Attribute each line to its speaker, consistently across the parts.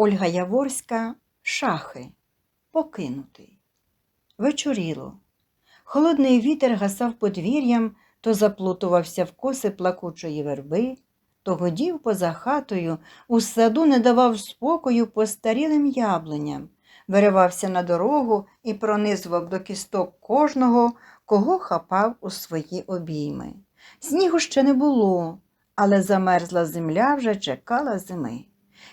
Speaker 1: Ольга Яворська Шахи. Покинутий. Вечоріло. Холодний вітер гасав подвір'ям, то заплутувався в коси плакучої верби, то годів поза хатою, у саду не давав спокою постарілим яблуням, виривався на дорогу і пронизував до кісток кожного, кого хапав у свої обійми. Снігу ще не було, але замерзла земля вже чекала зими.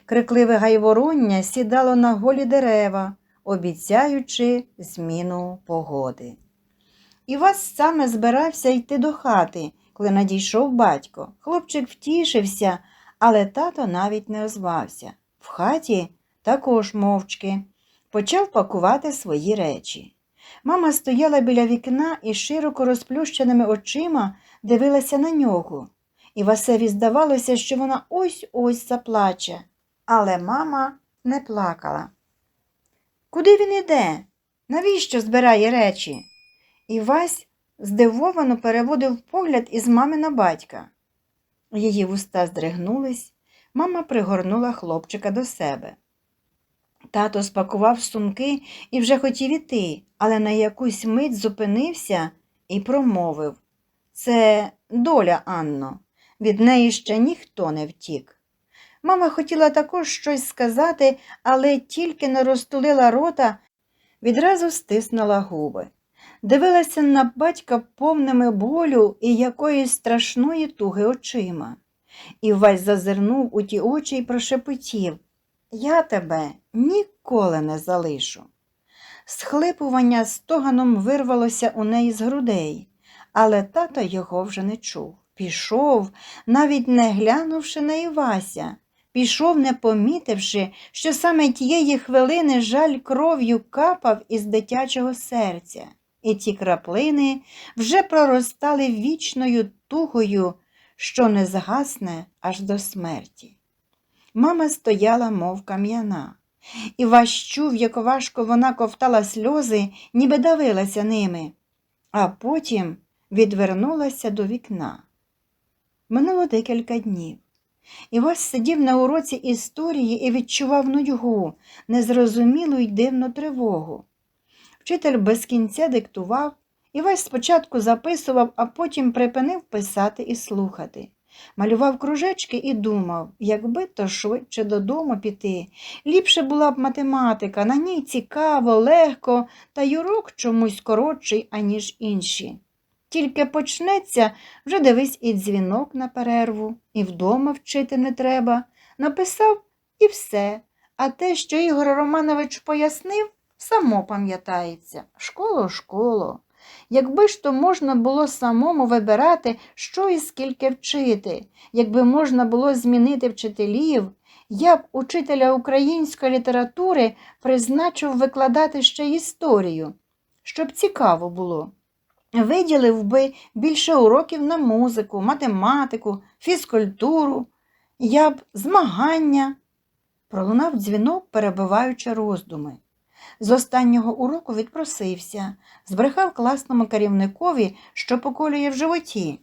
Speaker 1: Крикливе гайвороння сідало на голі дерева, обіцяючи зміну погоди. Івась саме збирався йти до хати, коли надійшов батько. Хлопчик втішився, але тато навіть не озвався. В хаті також мовчки почав пакувати свої речі. Мама стояла біля вікна і широко розплющеними очима дивилася на нього. І Васеві здавалося, що вона ось ось заплаче. Але мама не плакала. Куди він іде? Навіщо збирає речі? Івась здивовано переводив погляд із мами на батька. Її вуста здригнулись, мама пригорнула хлопчика до себе. Тато спакував сумки і вже хотів іти, але на якусь мить зупинився і промовив Це доля, Анно, від неї ще ніхто не втік. Мама хотіла також щось сказати, але тільки не розтулила рота, відразу стиснула губи. Дивилася на батька повними болю і якоїсь страшної туги очима. Івась зазирнув у ті очі і прошепотів Я тебе ніколи не залишу. Схлипування стоганом вирвалося у неї з грудей, але тато його вже не чув. Пішов, навіть не глянувши на Івася, пішов, не помітивши, що саме тієї хвилини жаль кров'ю капав із дитячого серця, і ті краплини вже проростали вічною тугою, що не згасне аж до смерті. Мама стояла, мов кам'яна, і ваш чув, як важко вона ковтала сльози, ніби давилася ними, а потім відвернулася до вікна. Минуло декілька днів. Івась сидів на уроці історії і відчував нудьгу, незрозумілу й дивну тривогу. Вчитель без кінця диктував, Івась спочатку записував, а потім припинив писати і слухати. Малював кружечки і думав, якби то швидше додому піти. Ліпше була б математика, на ній цікаво, легко, та й урок чомусь коротший, аніж інші. Тільки почнеться, вже дивись і дзвінок на перерву, і вдома вчити не треба. Написав і все. А те, що Ігор Романович пояснив, само пам'ятається. Школо, школо. Якби ж то можна було самому вибирати, що і скільки вчити, якби можна було змінити вчителів, я б учителя української літератури призначив викладати ще історію, щоб цікаво було. Виділив би більше уроків на музику, математику, фізкультуру, я б змагання. Пролунав дзвінок, перебиваючи роздуми. З останнього уроку відпросився, збрехав класному керівникові, що поколює в животі.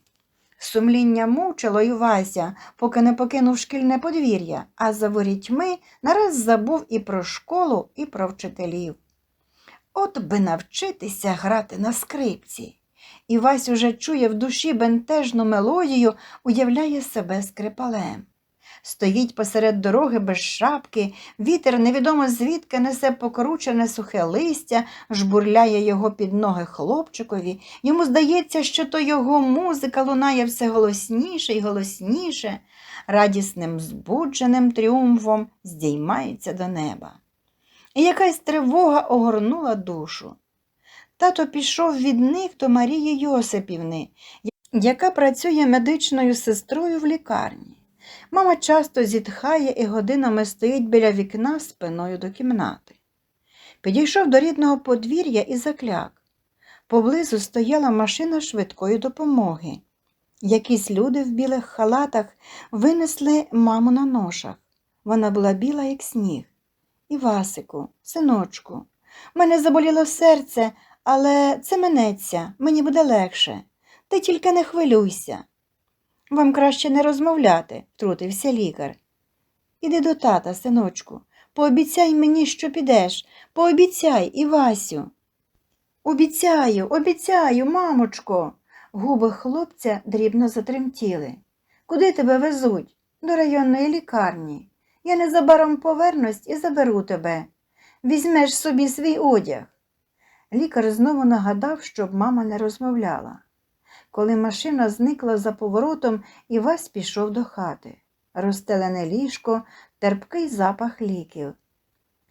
Speaker 1: Сумління мучило Івася, поки не покинув шкільне подвір'я, а за ворітьми нараз забув і про школу, і про вчителів. От би навчитися грати на скрипці. Івась уже чує в душі бентежну мелодію, уявляє себе скрипалем. Стоїть посеред дороги без шапки, вітер невідомо звідки несе покручене сухе листя, жбурляє його під ноги хлопчикові. Йому здається, що то його музика лунає все голосніше і голосніше, радісним збудженим тріумфом здіймається до неба. І якась тривога огорнула душу. Тато пішов від них до Марії Йосипівни, яка працює медичною сестрою в лікарні. Мама часто зітхає і годинами стоїть біля вікна спиною до кімнати. Підійшов до рідного подвір'я і закляк. Поблизу стояла машина швидкої допомоги. Якісь люди в білих халатах винесли маму на ношах. Вона була біла, як сніг. Івасику, синочку, мене заболіло серце, але це минеться, мені буде легше. Ти тільки не хвилюйся. Вам краще не розмовляти, втрутився лікар. Іди до тата, синочку, Пообіцяй мені, що підеш. Пообіцяй, Івасю. Обіцяю, обіцяю, мамочко. Губи хлопця дрібно затремтіли. Куди тебе везуть? До районної лікарні. Я незабаром повернусь і заберу тебе. Візьмеш собі свій одяг. Лікар знову нагадав, щоб мама не розмовляла. Коли машина зникла за поворотом, Івась пішов до хати. Розстелене ліжко, терпкий запах ліків.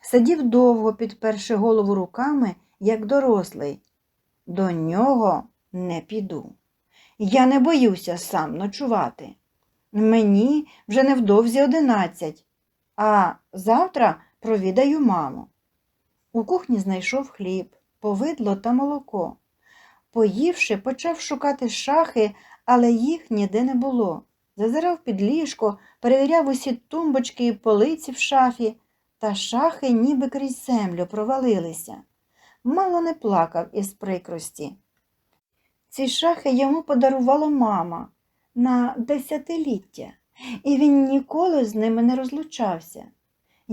Speaker 1: Сидів довго, підперши голову руками, як дорослий. До нього не піду. Я не боюся сам ночувати. Мені вже невдовзі одинадцять, а завтра провідаю маму. У кухні знайшов хліб, повидло та молоко. Поївши, почав шукати шахи, але їх ніде не було. Зазирав під ліжко, перевіряв усі тумбочки і полиці в шафі, та шахи ніби крізь землю провалилися. Мало не плакав із прикрості. Ці шахи йому подарувала мама на десятиліття, і він ніколи з ними не розлучався.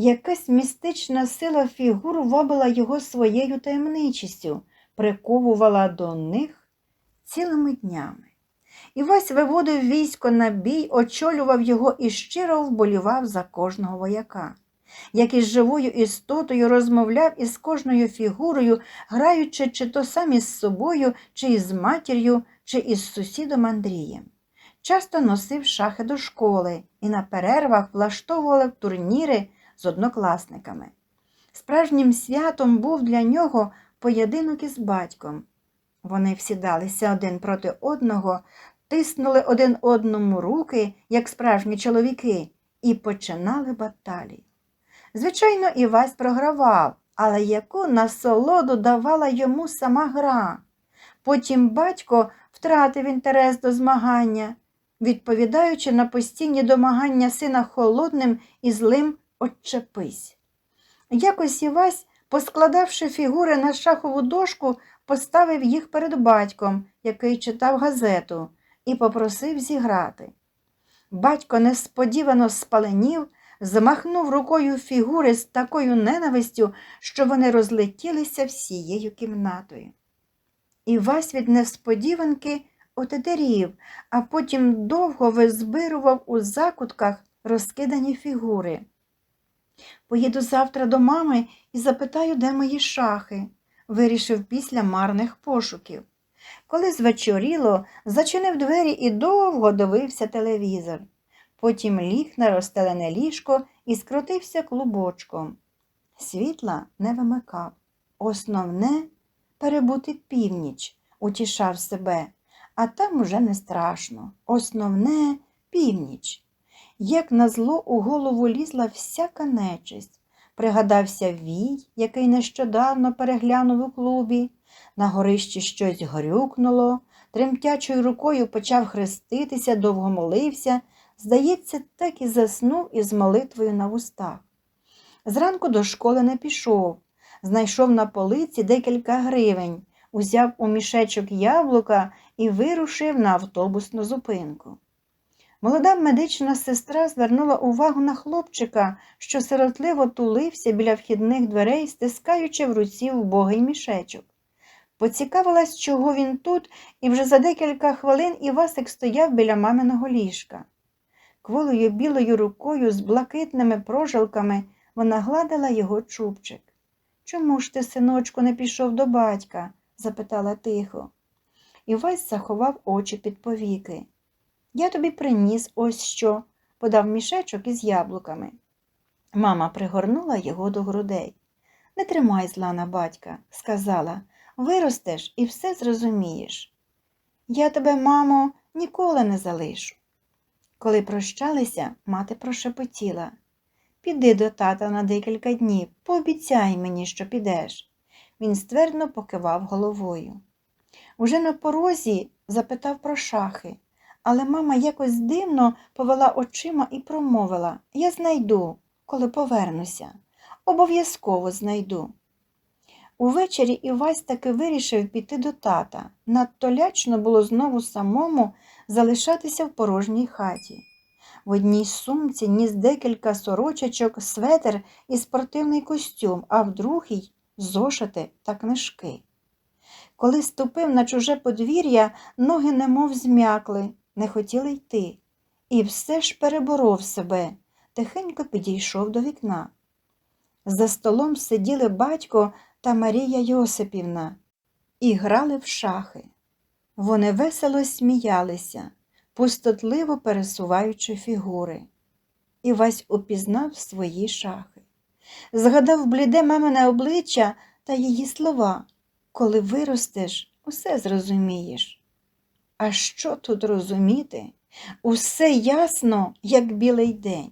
Speaker 1: Якась містична сила фігур вабила його своєю таємничістю, приковувала до них цілими днями. Івась виводив військо на бій, очолював його і щиро вболівав за кожного вояка. Як із живою істотою розмовляв із кожною фігурою, граючи чи то сам із собою, чи із матір'ю, чи із сусідом Андрієм. Часто носив шахи до школи і на перервах влаштовували турніри з однокласниками. Справжнім святом був для нього поєдинок із батьком. Вони всідалися один проти одного, тиснули один одному руки, як справжні чоловіки, і починали баталії. Звичайно, Івась програвав, але яку насолоду давала йому сама гра. Потім батько втратив інтерес до змагання, відповідаючи на постійні домагання сина холодним і злим «Отчепись». Якось Івась, поскладавши фігури на шахову дошку, поставив їх перед батьком, який читав газету, і попросив зіграти. Батько несподівано спаленів, змахнув рукою фігури з такою ненавистю, що вони розлетілися всією кімнатою. Івась від несподіванки отетерів, а потім довго визбирував у закутках розкидані фігури. Поїду завтра до мами і запитаю, де мої шахи, вирішив після марних пошуків. Коли звечоріло, зачинив двері і довго дивився телевізор. Потім ліг на розстелене ліжко і скрутився клубочком. Світла не вимикав. Основне перебути північ, утішав себе, а там уже не страшно. Основне північ. Як назло у голову лізла всяка нечисть. Пригадався вій, який нещодавно переглянув у клубі. На горищі щось горюкнуло, тремтячою рукою почав хреститися, довго молився. Здається, так і заснув із молитвою на вустах. Зранку до школи не пішов, знайшов на полиці декілька гривень, узяв у мішечок яблука і вирушив на автобусну зупинку. Молода медична сестра звернула увагу на хлопчика, що сиротливо тулився біля вхідних дверей, стискаючи в руці убогий мішечок. Поцікавилась, чого він тут, і вже за декілька хвилин Івасик стояв біля маминого ліжка. Кволою білою рукою з блакитними прожилками вона гладила його чубчик. Чому ж ти, синочку, не пішов до батька? запитала тихо. Івась заховав очі під повіки. Я тобі приніс ось що, подав мішечок із яблуками. Мама пригорнула його до грудей. Не тримай зла на батька, сказала, виростеш і все зрозумієш. Я тебе, мамо, ніколи не залишу. Коли прощалися, мати прошепотіла. Піди до тата на декілька днів, пообіцяй мені, що підеш. Він ствердно покивав головою. Уже на порозі запитав про шахи, але мама якось дивно повела очима і промовила Я знайду, коли повернуся. Обов'язково знайду. Увечері Івась таки вирішив піти до тата. Надто лячно було знову самому залишатися в порожній хаті. В одній сумці ніс декілька сорочечок, светер і спортивний костюм, а в другій зошити та книжки. Коли ступив на чуже подвір'я, ноги немов зм'якли, не хотіли йти. І все ж переборов себе, тихенько підійшов до вікна. За столом сиділи батько та Марія Йосипівна і грали в шахи. Вони весело сміялися, пустотливо пересуваючи фігури. Івась упізнав свої шахи. Згадав бліде мамине обличчя та її слова. Коли виростеш, усе зрозумієш. А що тут розуміти? Усе ясно, як білий день.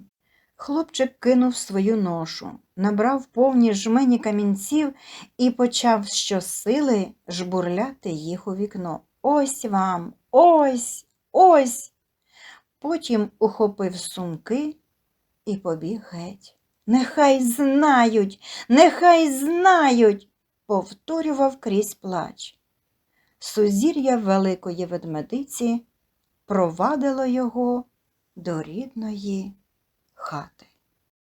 Speaker 1: Хлопчик кинув свою ношу, набрав повні жмені камінців і почав щосили жбурляти їх у вікно. Ось вам, ось, ось. Потім ухопив сумки і побіг геть. Нехай знають, нехай знають, повторював крізь плач. Сузір'я великої ведмедиці провадило його до рідної хати.